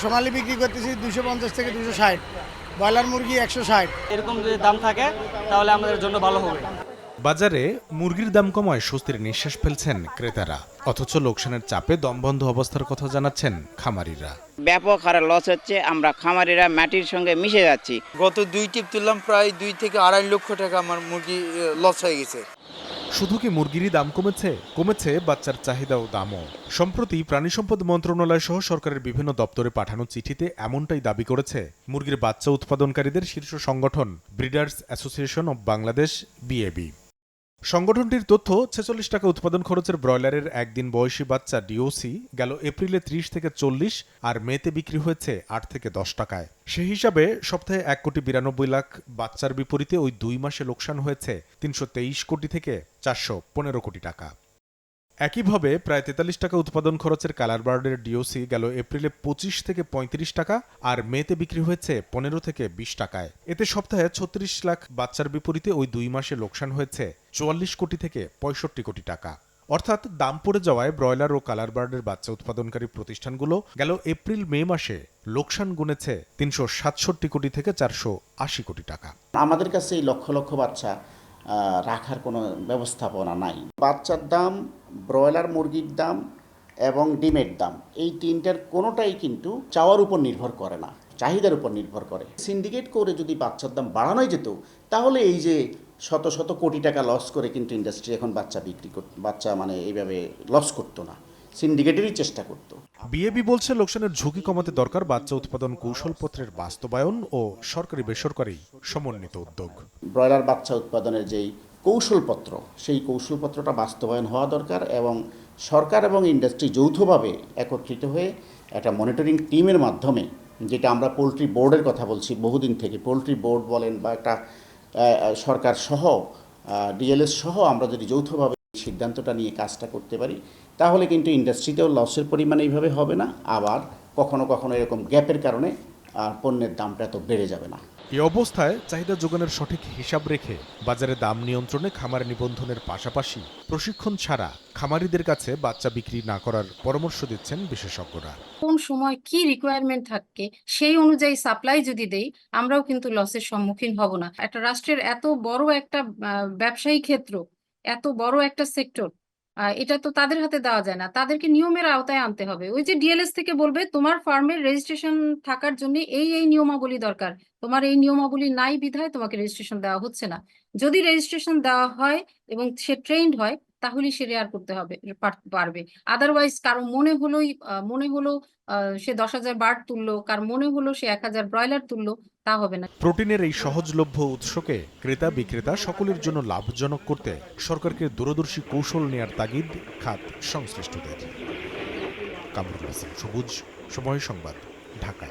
সোনালি বিক্রি করতেছি দুশো পঞ্চাশ থেকে দুশো ষাট। ব্রয়লার মুরগি একশো ষাট। এরকম যদি দাম থাকে তাহলে আমাদের জন্য ভালো হবে। বাজারে মুরগির দাম কমায় স্বস্তির নিঃশ্বাস ফেলছেন ক্রেতারা। অথচ লোকসানের চাপে দমবন্ধ অবস্থার কথা জানাচ্ছেন খামারিরা। ব্যাপক হারে লস হচ্ছে আমরা খামারিরা মাটির সঙ্গে মিশে যাচ্ছি। গত দুই টিপ তুললাম প্রায় দুই থেকে আড়াই লক্ষ টাকা আমার মুরগি লস হয়ে গেছে। শুধু কি মুরগিরই দাম কমেছে? কমেছে বাচ্চার চাহিদা ও দামও। সম্প্রতি প্রাণী সম্পদ মন্ত্রণালয় সহ সরকারের বিভিন্ন দপ্তরে পাঠানো চিঠিতে এমনটাই দাবি করেছে মুরগির বাচ্চা উৎপাদনকারীদের শীর্ষ সংগঠন breeders association of Bangladesh, BAB. সংগঠনটির তথ্য, ছেচল্লিশ টাকা উৎপাদন খরচের ব্রয়লারের একদিন বয়সী বাচ্চা ডিওসি গেল এপ্রিলে ত্রিশ থেকে চল্লিশ আর মেতে বিক্রি হয়েছে আট থেকে দশ টাকায়। সে হিসাবে সপ্তাহে এক কোটি বিরানব্বই লাখ বাচ্চার বিপরীতে ওই দুই মাসে লোকসান হয়েছে তিনশো তেইশ কোটি থেকে চারশো পনেরো কোটি টাকা। একইভাবে প্রায় তেতাল্লিশ টাকা উৎপাদন খরচের কালার বার্ডের ডিওসি গেল এপ্রিলে পঁচিশ থেকে পঁয়ত্রিশ টাকা আর মেতে বিক্রি হয়েছে পনেরো থেকে বিশ টাকায়। এতে সপ্তাহে ছত্রিশ লাখ বাচ্চার বিপরীতে ওই দুই মাসে লোকসান হয়েছে চুয়াল্লিশ কোটি থেকে পঁয়ষট্টি কোটি টাকা। অর্থাৎ দাম পড়ে যাওয়ায় ব্রয়লার ও কালার বার্ডের বাচ্চা উৎপাদনকারী প্রতিষ্ঠানগুলো গেল এপ্রিল, মে মাসে লোকসান গুনেছে তিনশো সাতষট্টি কোটি থেকে চারশো আশি কোটি টাকা। আমাদের কাছে এই লক্ষ লক্ষ বাচ্চা রাখার কোনো ব্যবস্থাপনা নাই। বাচ্চার দাম ব্রয়লার মুরগির দাম এবং ডিমের দাম এই তিনটার কোনোটাই কিন্তু চাওয়ার উপর নির্ভর করে না চাহিদার উপর নির্ভর করে। সিন্ডিকেট করে যদি বাচ্চার দাম বাড়ানোই যেত তাহলে এই যে শত শত কোটি টাকা লস করে কিন্তু ইন্ডাস্ট্রি এখন বাচ্চা বিক্রি কর বাচ্চা মানে এইভাবে লস করতো না সিন্ডিকেটেরই চেষ্টা করতো। বিএবি বলছে লোকসানের ঝুঁকি কমাতে দরকার বাচ্চা উৎপাদন কৌশলপত্রের বাস্তবায়ন ও সরকারি বেসরকারি সমন্বিত উদ্যোগ। ব্রয়লার বাচ্চা উৎপাদনের যেই কৌশলপত্র। সেই কৌশলপত্রটা বাস্তবায়ন হওয়া দরকার এবং সরকার এবং ইন্ডাস্ট্রি যৌথভাবে একত্রিত হয়ে একটা মনিটরিং টিমের মাধ্যমে, যেটা আমরা পোলট্রি বোর্ডের কথা বলছি বহুদিন থেকে পোলট্রি বোর্ড বলেন বা একটা সরকার সহ ডিএলএস সহ আমরা যদি যৌথভাবে সিদ্ধান্তটা নিয়ে কাজটা করতে পারি, তাহলে কিন্তু ইন্ডাস্ট্রিতেও লসের পরিমাণ এইভাবে হবে না। আবার কখনো কখনো এরকম গ্যাপের কারণে আর পণ্যের দামটা এত বেড়ে যাবে না। এই অবস্থায় চাহিদা যোগানের সঠিক হিসাব রেখে বাজারে দাম নিয়ন্ত্রণে খামার নিবন্ধনের পাশাপাশি প্রশিক্ষণ ছাড়া খামারিদের কাছে বাচ্চা বিক্রি না করার পরামর্শ দিচ্ছেন বিশেষজ্ঞরা। কোন সময় কি রিকোয়ারমেন্ট থাকে সেই অনুযায়ী সাপ্লাই যদি দেই আমরাও কিন্তু লসের সম্মুখীন হব না। একটা রাষ্ট্রের এত বড় একটা ব্যবসায়ী ক্ষেত্র এত বড় একটা সেক্টর এটা তো তাদের হাতে দেওয়া যায় না। তাদেরকে নিয়মের আওতায় আনতে হবে। ওই যে ডিএলএস থেকে বলবে, তোমার ফার্মের রেজিস্ট্রেশন থাকার জন্য এই এই নিয়মাবলী দরকার। তোমার এই নিয়মাবলী নাই বিধায় তোমাকে রেজিস্ট্রেশন দেওয়া হচ্ছে না। যদি রেজিস্ট্রেশন দেওয়া হয় এবং সে ট্রেন্ড হয় তাহলে সে রেয়ার করতে হবে, পার- পারবে। আদারওয়াইজ কারও মনে হলোই মনে হলো সে দশ হাজার বার্ড তুললো, কার মনে হলো সে এক হাজার ব্রয়লার তুললো, তা হবে না। প্রোটিনের এই সহজলভ্য উৎসকে ক্রেতা বিক্রেতা সকলের জন্য লাভজনক করতে সরকারকে দূরদর্শী কৌশল নেয়ার তাগিদ খাত সংশ্লিষ্টদের। কামরুল হাসান, সবুজ সময় সংবাদ ঢাকা